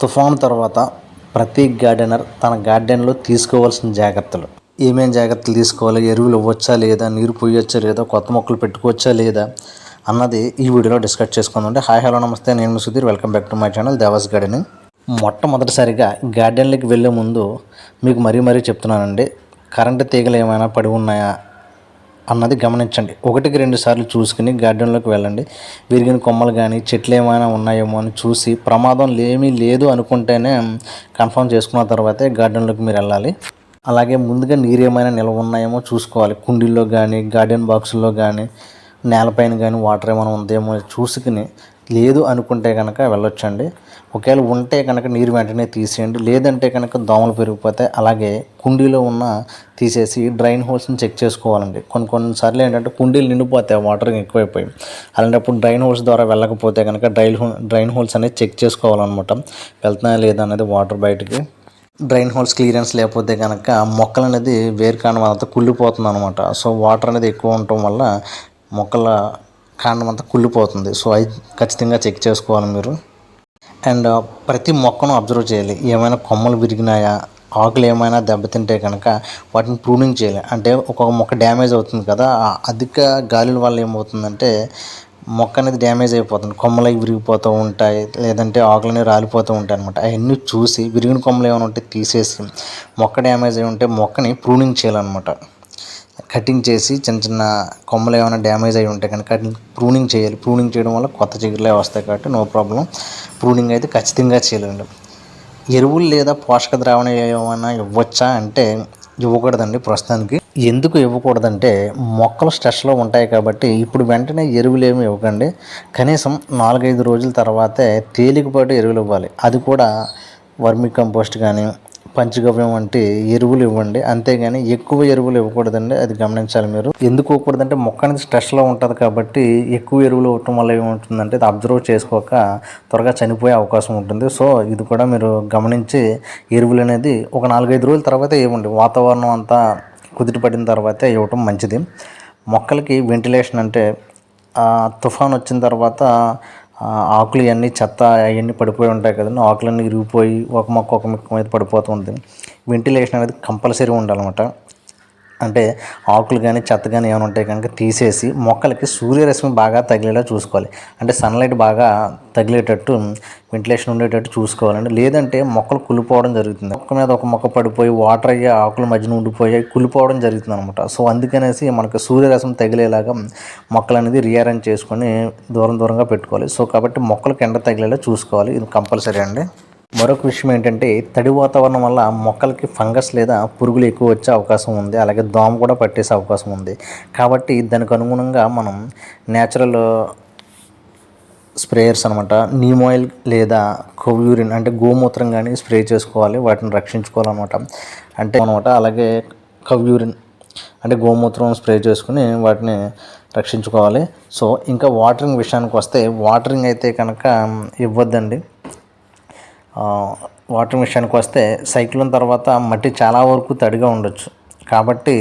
తుఫాను తర్వాత ప్రతి గార్డెనర్ తన గార్డెన్లో తీసుకోవాల్సిన జాగ్రత్తలు. ఏమేం జాగ్రత్తలు తీసుకోవాలి? ఎరువులు ఇవ్వచ్చా లేదా? నీరు పోయొచ్చా లేదా? కొత్త మొక్కలు పెట్టుకోవచ్చా లేదా? అన్నది ఈ వీడియోలో డిస్కస్ చేసుకుందంటే హాయ్ హలో నమస్తే. నేను మీ Sudheer. Welcome back to my channel Devas gardening. మొట్టమొదటిసారిగా గార్డెన్లోకి వెళ్ళే ముందు మీకు మరీ మరీ చెప్తున్నానండి. కరెంటు తీగలు ఏమైనా పడి ఉన్నాయా? అన్నది గమనించండి. ఒకటికి రెండు సార్లు చూసుకుని గార్డెన్లోకి వెళ్ళండి. విరిగిన కొమ్మలు కానీ చెట్లు ఏమైనా ఉన్నాయేమో అని చూసి ప్రమాదం ఏమీ లేదు అనుకుంటేనే కన్ఫర్మ్ చేసుకున్న తర్వాతే గార్డెన్లోకి మీరు వెళ్ళాలి. అలాగే ముందుగా నీరు ఏమైనా నిల్వ ఉన్నాయేమో చూసుకోవాలి. కుండీల్లో కానీ గార్డెన్ బాక్సుల్లో కానీ నేలపైన కానీ వాటర్ ఏమైనా ఉందేమో చూసుకుని లేదు అనుకుంటే కనుక వెళ్ళొచ్చండి. ఒకవేళ ఉంటే కనుక నీరు వెంటనే తీసేయండి. లేదంటే కనుక దోమలు పెరిగిపోతాయి అలాగే కుండీలో ఉన్న తీసేసి డ్రైన్ హోల్స్ని చెక్ చేసుకోవాలండి. కొన్ని కొన్నిసార్లు ఏంటంటే కుండీలు నిండిపోతాయి వాటర్ ఎక్కువైపోయి. అలాంటప్పుడు డ్రైన్ హోల్స్ ద్వారా వెళ్ళకపోతే కనుక డ్రైన్ హోల్ డ్రైన్ హోల్స్ అనేది చెక్ చేసుకోవాలన్నమాట. వెళ్తున్నాయా లేదా అనేది వాటర్ బయటికి. డ్రైన్ హోల్స్ క్లియరెన్స్ లేకపోతే కనుక మొక్కలు అనేది వేరు కాని అంతా కుళ్ళిపోతుంది అనమాట సో వాటర్ అనేది ఎక్కువ ఉండటం వల్ల మొక్కల కాండం అంతా కుళ్ళిపోతుంది. సో అది ఖచ్చితంగా చెక్ చేసుకోవాలి మీరు. అండ్ ప్రతి మొక్కను అబ్జర్వ్ చేయాలి. ఏమైనా కొమ్మలు విరిగినాయా? ఆకులు ఏమైనా దెబ్బతింటే కనుక వాటిని ప్రూనింగ్ చేయాలి. అంటే ఒక్కొక్క మొక్క డ్యామేజ్ అవుతుంది కదా అధిక గాలుల వల్ల ఏమవుతుందంటే మొక్క అనేది డ్యామేజ్ అయిపోతుంది. కొమ్మలు అవి విరిగిపోతూ ఉంటాయి లేదంటే ఆకులు అనేవి రాలిపోతూ ఉంటాయి అనమాట అవన్నీ చూసి విరిగిన కొమ్మలు ఏమైనా ఉంటే తీసేసి మొక్క డ్యామేజ్ అయి ఉంటే మొక్కని ప్రూనింగ్ చేయాలన్నమాట. కటింగ్ చేసి చిన్న చిన్న కొమ్మలు ఏమైనా డ్యామేజ్ అయి ఉంటే కనుక వాటిని ప్రూనింగ్ చేయాలి. ప్రూనింగ్ చేయడం వల్ల కొత్త చిగురులే వస్తాయి కాబట్టి నో ప్రాబ్లం ప్రూనింగ్ అయితే ఖచ్చితంగా చేయలేండి. ఎరువులు లేదా పోషక ద్రావణ ఏమైనా ఇవ్వచ్చా అంటే ఇవ్వకూడదండి ప్రస్తుతానికి. ఎందుకు ఇవ్వకూడదంటే మొక్కలు స్ట్రెస్లో ఉంటాయి కాబట్టి ఇప్పుడు వెంటనే ఎరువులు ఏమి ఇవ్వకండి. కనీసం నాలుగైదు రోజుల తర్వాతే తేలికపాటు ఎరువులు ఇవ్వాలి. అది కూడా వర్మి కంపోస్ట్ కానీ పంచగవ్యం వంటి ఎరువులు ఇవ్వండి. అంతేగాని ఎక్కువ ఎరువులు ఇవ్వకూడదండి. అది గమనించాలి మీరు. ఎందుకు ఇవ్వకూడదంటే మొక్క అనేది స్ట్రెస్లో ఉంటుంది కాబట్టి ఎక్కువ ఎరువులు ఇవ్వటం వల్ల ఏముంటుందంటే అది అబ్జర్వ్ చేసుకోక త్వరగా చనిపోయే అవకాశం ఉంటుంది. సో ఇది కూడా మీరు గమనించి ఎరువులు అనేది ఒక నాలుగైదు రోజుల తర్వాత ఇవ్వండి. వాతావరణం అంతా కుదిరి పడిన తర్వాతే ఇవ్వటం మంచిది. మొక్కలకి వెంటిలేషన్ అంటే తుఫాన్ వచ్చిన తర్వాత ఆకులు ఇవన్నీ చెత్త అవన్నీ పడిపోయి ఉంటాయి కదండి. ఆకులన్నీ విరిగిపోయి ఒక మొక్క ఒక మొక్క మీద పడిపోతూ ఉంటుంది. వెంటిలేషన్ అనేది కంపల్సరీ ఉండాలన్నమాట. అంటే ఆకులు కానీ చెత్త కానీ ఏమైనా ఉంటాయి కనుక తీసేసి మొక్కలకి సూర్యరశ్మి బాగా తగిలేలా చూసుకోవాలి. అంటే సన్లైట్ బాగా తగిలేటట్టు వెంటిలేషన్ ఉండేటట్టు చూసుకోవాలండి. లేదంటే మొక్కలు కుళ్ళిపోవడం జరుగుతుంది. మొక్క మీద ఒక మొక్క పడిపోయి వాటర్ అయ్యి ఆకుల మధ్యన ఉండిపోయి కుళ్ళిపోవడం జరుగుతుంది అనమాట సో అందుకనేసి మనకు సూర్యరసం తగిలేలాగా మొక్కలు అనేది రీఅరేంజ్ చేసుకొని దూరం దూరంగా పెట్టుకోవాలి. సో కాబట్టి మొక్కలకు ఎండ తగిలేలా చూసుకోవాలి. ఇది కంపల్సరీ అండి. మరొక విషయం ఏంటంటే తడి వాతావరణం వల్ల మొక్కలకి ఫంగస్ లేదా పురుగులు ఎక్కువ వచ్చే అవకాశం ఉంది. అలాగే దోమ కూడా పట్టేసే అవకాశం ఉంది. కాబట్టి దానికి అనుగుణంగా మనం న్యాచురల్ స్ప్రేయర్స్ అనమాట నీమ్ ఆయిల్ లేదా కొవ్యూరిన్ అంటే గోమూత్రం కానీ స్ప్రే చేసుకోవాలి. వాటిని రక్షించుకోవాలన్నమాట. అంటే అనమాట అలాగే కవ్యూరిన్ అంటే గోమూత్రం స్ప్రే చేసుకుని వాటిని రక్షించుకోవాలి. సో ఇంకా వాటరింగ్ విషయానికి వస్తే వాటరింగ్ అయితే కనుక ఇవ్వద్దండి. వాటర్ విషయానికి వస్తే సైక్లోన్ తర్వాత మట్టి చాలా వరకు తడిగా ఉండొచ్చు. కాబట్టి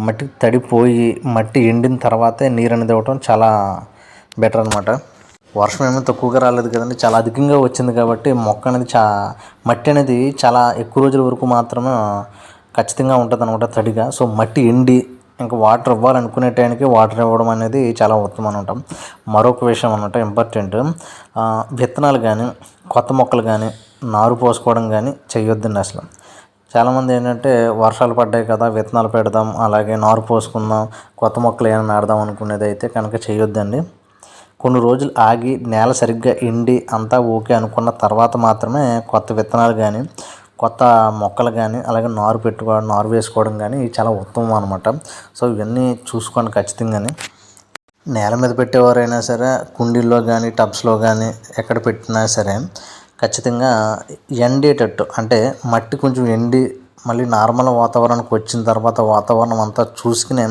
మట్టి తడిపోయి మట్టి ఎండిన తర్వాతే నీరు అనేది ఇవ్వటం చాలా బెటర్ అనమాట వర్షం ఏమీ తక్కువగా రాలేదు కదండి చాలా అధికంగా వచ్చింది కాబట్టి మొక్క అనేది చా మట్టి అనేది చాలా ఎక్కువ రోజుల వరకు మాత్రమే ఖచ్చితంగా ఉంటుంది అనమాట తడిగా. సో మట్టి ఎండి ఇంకా వాటర్ ఇవ్వాలనుకునే టైంకి వాటర్ ఇవ్వడం అనేది చాలా ఉత్తమం అనమాట మరొక విషయం అనమాట ఇంపార్టెంట్. విత్తనాలు కానీ కొత్త మొక్కలు కానీ నారు పోసుకోవడం కానీ చేయొద్దండి అసలు. చాలామంది ఏంటంటే వర్షాలు పడ్డాయి కదా విత్తనాలు పెడదాం అలాగే నారు పోసుకుందాం కొత్త మొక్కలు ఏమైనా నాడదాం అనుకునేది అయితే కనుక చేయొద్దండి కొన్ని రోజులు ఆగి నేల సరిగ్గా ఎండి అంతా ఓకే అనుకున్న తర్వాత మాత్రమే కొత్త విత్తనాలు కానీ కొత్త మొక్కలు కానీ అలాగే నారు పెట్టుకోవడం నారు వేసుకోవడం కానీ చాలా ఉత్తమం అనమాట సో ఇవన్నీ చూసుకోండి ఖచ్చితంగానే. నేల మీద పెట్టేవారైనా సరే కుండీల్లో కానీ టబ్స్లో కానీ ఎక్కడ పెట్టినా సరే ఖచ్చితంగా ఎండేటట్టు అంటే మట్టి కొంచెం ఎండి మళ్ళీ నార్మల్ వాతావరణానికి వచ్చిన తర్వాత వాతావరణం అంతా చూసుకుని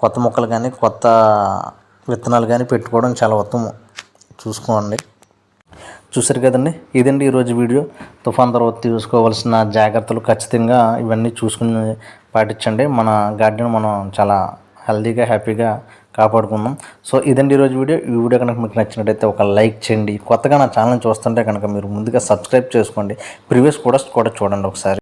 కొత్త మొక్కలు కానీ కొత్త విత్తనాలు కానీ పెట్టుకోవడం చాలా ఉత్తమం. చూసుకోండి. చూసారు కదండి? ఇదండి ఈరోజు వీడియో. తుఫాన్ తర్వాత తీసుకోవాల్సిన జాగ్రత్తలు ఖచ్చితంగా ఇవన్నీ చూసుకుని పాటించండి. మన గార్డెన్ మనం చాలా హెల్దీగా హ్యాపీగా కాపాడుకుందాం. సో ఇదండి ఈరోజు వీడియో. ఈ వీడియో కనుక మీకు నచ్చినట్టయితే ఒక లైక్ చేయండి. కొత్తగా నా ఛానల్ చూస్తుంటే కనుక మీరు ముందుగా సబ్స్క్రైబ్ చేసుకోండి. ప్రీవియస్ కూడా కూడా చూడండి ఒకసారి.